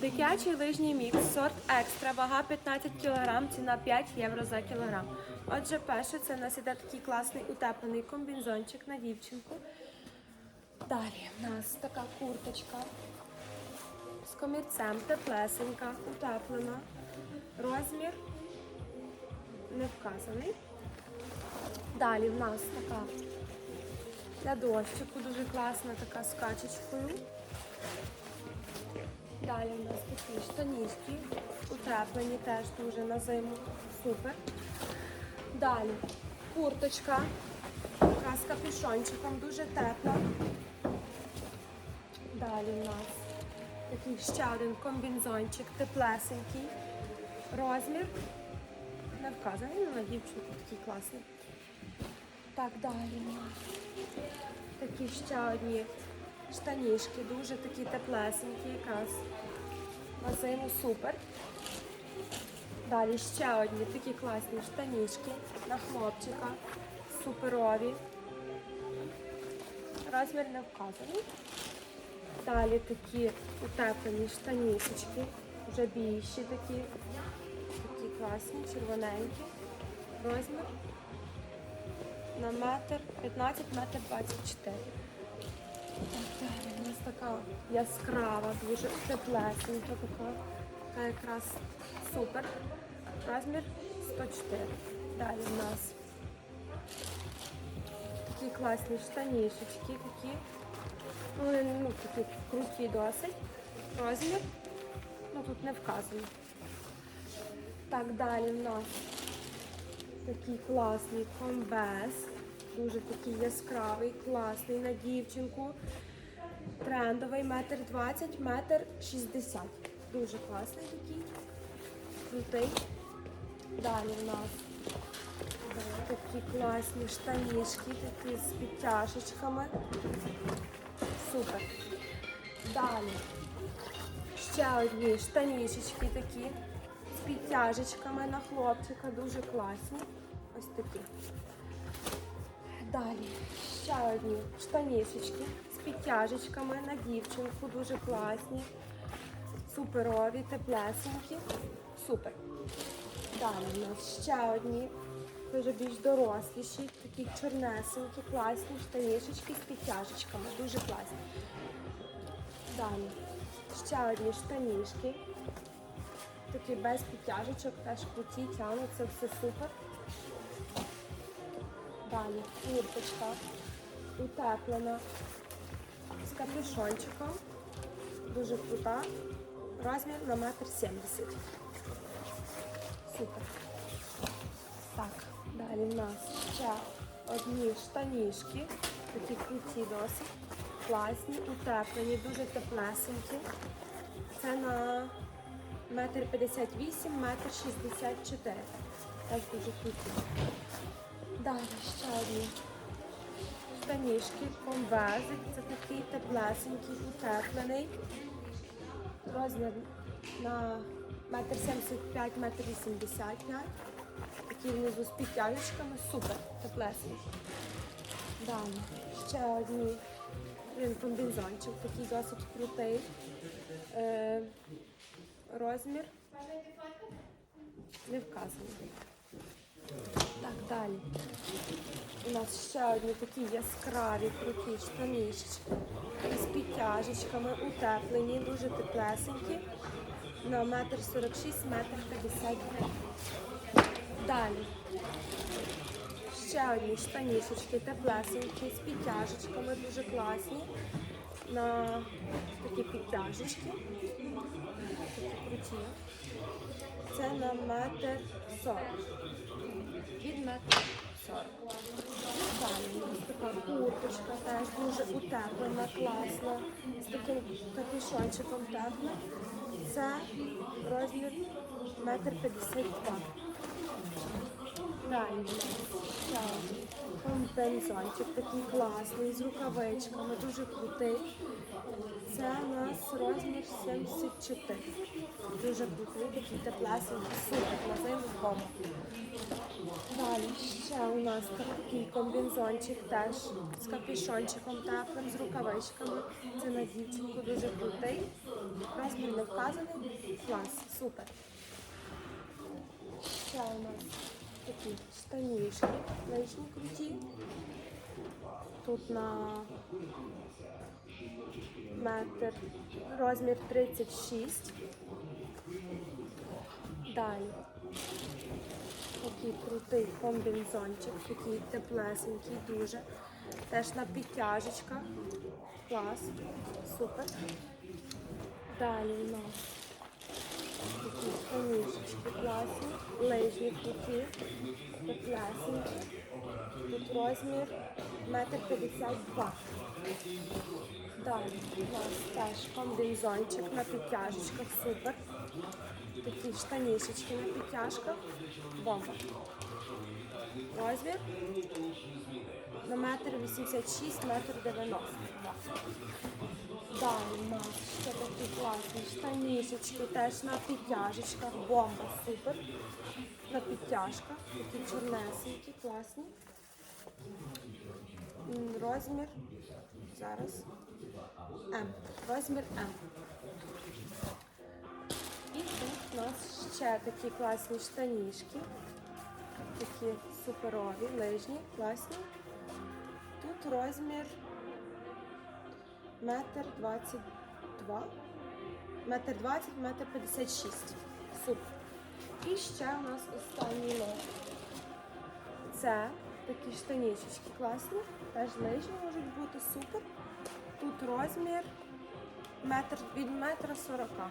Дитячий лижній мікс, сорт екстра, вага 15 кг, ціна 5 євро за кілограм. Отже, перше, це у нас іде такий класний утеплений комбінзончик на дівчинку. Далі у нас така курточка з комірцем, теплесенька, утеплена. Розмір не вказаний. Далі в нас така для дощику, дуже класна така з качечкою. Далі у нас такі штанішки, утеплені теж дуже на зиму. Супер. Далі курточка, така з капюшончиком, дуже тепла. Далі у нас такий ще один комбінзончик, теплесенький. Розмір. Не вказаний, на дівчинку такий класний. Так, далі у нас такі ще одні штанішки, дуже такі теплесенькі, якраз на зиму супер. Далі ще одні такі класні штанішки на хлопчика, суперові. Розмір не вказаний. Далі такі утеплені штанішечки, вже більші такі, такі класні, червоненькі. Розмір на метр 15, метр 24. У нас така яскрава, дуже теплесенька така. Така якраз супер. Розмір 104. Далі в нас такі класні штанішечки, такі. Ну, вони, ну, такі круті досить. Розмір. Ну тут не вказано. Так, далі в нас такий класний комбез. Дуже такий яскравий, класний на дівчинку. Трендовий, метр двадцять, метр шістдесят. Дуже класний такий. Крутий. Далі в нас такі класні штанішки, такі з підтяжечками. Супер. Далі. Ще одні штанішечки такі з підтяжечками на хлопчика, дуже класні. Ось такі. Далі ще одні штанішечки з підтяжечками на дівчинку, дуже класні, суперові, теплесенькі. Супер. Далі у нас ще одні, вже більш доросліші, такі чорнесенькі, класні штанішечки з підтяжечками, дуже класні. Далі ще одні штанішки, такі без підтяжечок, теж круті, тягнуться, все супер. Далі курточка утеплена з капюшончиком. Дуже крута. Розмір на метр сімдесят. Супер. Так, далі в нас ще одні штанішки. Такі круті досить. Класні, утеплені, дуже теплесенькі. Це на метр п'ятдесят вісім, метр шістдесят чотири. Теж дуже круті. Далі ще одні штанішки, комбезик. Це такий теплесенький, утеплений. Розмір на метр 75, метр 85. Такий внизу з підтяжечками. Супер, теплесенький. Далі ще одні. Він комбінзончик, такий досить крутий. Е, розмір не вказаний. Так, далі. У нас ще одні такі яскраві, круті штанішечки з підтяжечками, утеплені, дуже теплесенькі. На метр 46, метр 50. Далі. Ще одні штанішечки теплесенькі, з підтяжечками, дуже класні. На такі підтяжечки. Такі круті. Це на метр 40 від метр 40. Далі у нас така курточка теж дуже утеплена, класна, з таким капюшончиком теплим. Це розмір метр 52. Далі комбінзончик такий класний, з рукавичками, дуже крутий. Це у нас розмір 74. Дуже крутий, такий теплесенький, супер, на зиму. Далі ще у нас такий комбінзончик теж з капюшончиком теплим, з рукавичками. Це на дівчинку дуже крутий. Розмір не вказаний. Клас, супер. Ще у нас такі штанішки, лишні круті. Тут на метр, розмір 36. Далі. Такий крутий комбінзончик, такий теплесенький дуже. Теж на підтяжечках. Клас. Супер. Далі у нас класні, лижні круті, теплесенькі. Тут розмір метр п'ятдесят два. Далі у нас теж комбінзончик на підтяжечках, супер. Такі штанішечки на підтяжках. Бомба. Розмір на метр 86, метр 90. Далі у ще такі класні штанішечки, теж на підтяжечках. Бомба, супер. На підтяжках. Такі чорнесенькі, класні. Розмір. Зараз. М. Розмір М. І тут у нас ще такі класні штанішки. Такі суперові, лижні, класні. Тут розмір метр двадцять два. Метр двадцять, метр п'ятдесят шість. Супер. І ще у нас останній лот. Це такі штанішечки класні. Теж лижі можуть бути супер. Тут розмір метр від метра сорока.